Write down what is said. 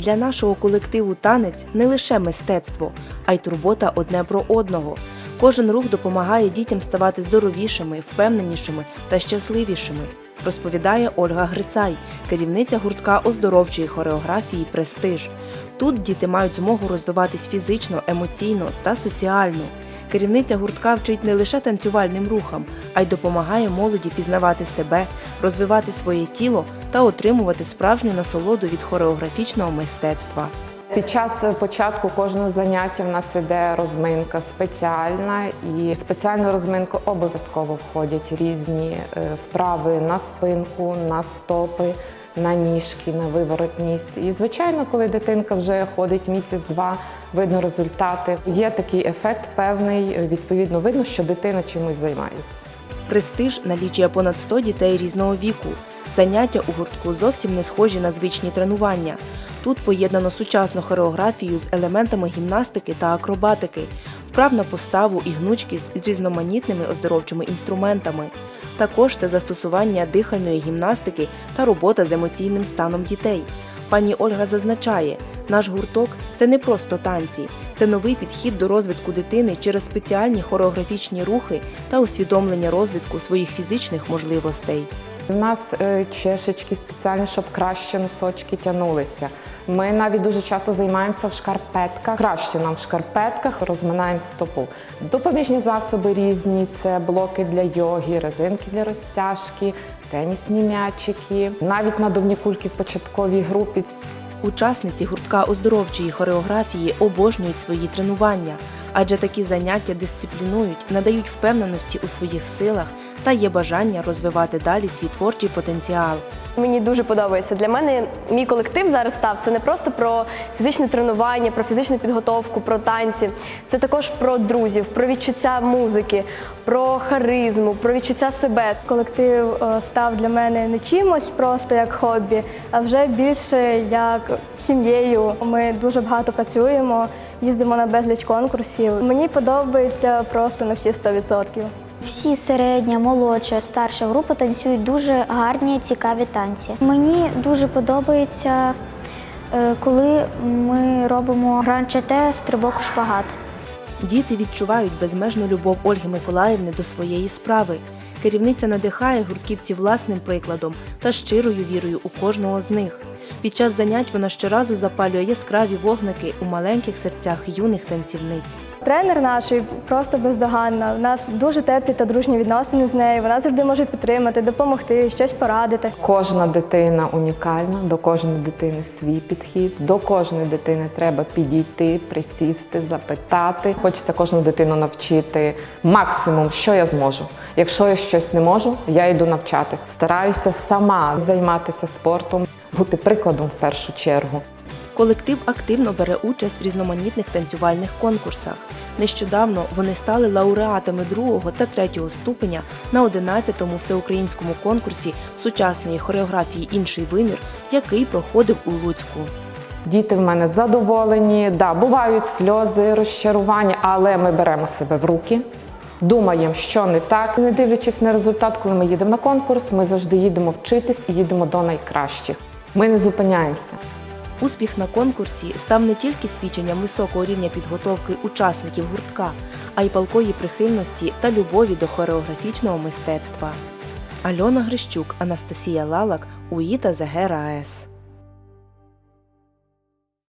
Для нашого колективу танець не лише мистецтво, а й турбота одне про одного. Кожен рух допомагає дітям ставати здоровішими, впевненішими та щасливішими, розповідає Ольга Грицай, керівниця гуртка оздоровчої хореографії Престиж. Тут діти мають змогу розвиватись фізично, емоційно та соціально. Керівниця гуртка вчить не лише танцювальним рухам, а й допомагає молоді пізнавати себе, розвивати своє тіло та отримувати справжню насолоду від хореографічного мистецтва. Під час початку кожного заняття в нас іде розминка спеціальна, і в спеціальну розминку обов'язково входять різні е, вправи на спинку, на стопи, на ніжки, на виворотність. І звичайно, коли дитинка вже ходить місяць-два, видно результати. Є такий ефект певний. Відповідно, видно, що дитина чимось займається. Престиж налічує понад 100 дітей різного віку. Заняття у гуртку зовсім не схожі на звичні тренування. Тут поєднано сучасну хореографію з елементами гімнастики та акробатики, вправ на поставу і гнучкість з різноманітними оздоровчими інструментами. Також це застосування дихальної гімнастики та робота з емоційним станом дітей. Пані Ольга зазначає, наш гурток це не просто танці, це новий підхід до розвитку дитини через спеціальні хореографічні рухи та усвідомлення розвитку своїх фізичних можливостей. У нас е, чешечки спеціальні, щоб краще носочки тягнулися. Ми навіть дуже часто займаємося в шкарпетках. Краще нам в шкарпетках розминаємо стопу. Допоміжні засоби різні: це блоки для йоги, резинки для розтяжки, тенісні м'ячики, навіть надувні кульки в початковій групі. Учасниці гуртка оздоровчої хореографії обожнюють свої тренування, адже такі заняття дисциплінують, надають впевненості у своїх силах та є бажання розвивати далі свій творчий потенціал. Мені дуже подобається. Для мене мій колектив зараз став це не просто про фізичне тренування, про фізичну підготовку, про танці. Це також про друзів, про відчуття музики, про харизму, про відчуття себе. Колектив е, став для мене не чимось просто як хобі, а вже більше як сім'єю. Ми дуже багато працюємо, їздимо на безліч конкурсів. Мені подобається просто на всі 100%. Всі середня, молодша, старша група танцюють дуже гарні, цікаві танці. Мені дуже подобається, е, коли ми робимо гранчете, стрибок у шпагат. Діти відчувають безмежну любов Ольги Миколаївни до своєї справи. Керівниця надихає гуртківців власним прикладом та щирою вірою у кожного з них. Під час занять вона щоразу запалює яскраві вогники у маленьких серцях юних танцівниць. Тренер наш просто бездоганна. У нас дуже теплі та дружні відносини з нею. Вона завжди може підтримати, допомогти, щось порадити. Кожна дитина унікальна, до кожної дитини свій підхід. До кожної дитини треба підійти, присісти, запитати. Хочеться кожну дитину навчити максимум, що я зможу. Якщо я щось не можу, я йду навчатись. Стараюся сама займатися спортом, бути прикладом в першу чергу. Колектив активно бере участь в різноманітних танцювальних конкурсах. Нещодавно вони стали лауреатами другого та третього ступеня на 11-му всеукраїнському конкурсі сучасної хореографії Інший вимір, який проходив у Луцьку. Діти в мене задоволені. Да, бувають сльози, розчарування, але ми беремо себе в руки. Думаємо, що не так, не дивлячись на результат, коли ми їдемо на конкурс, ми завжди їдемо вчитись і їдемо до найкращих. Ми не зупиняємося. Успіх на конкурсі став не тільки свідченням високого рівня підготовки учасників гуртка, а й палкої прихильності та любові до хореографічного мистецтва. Альона Грищук, Анастасія Лалак, УІТА ЗГРАЕС.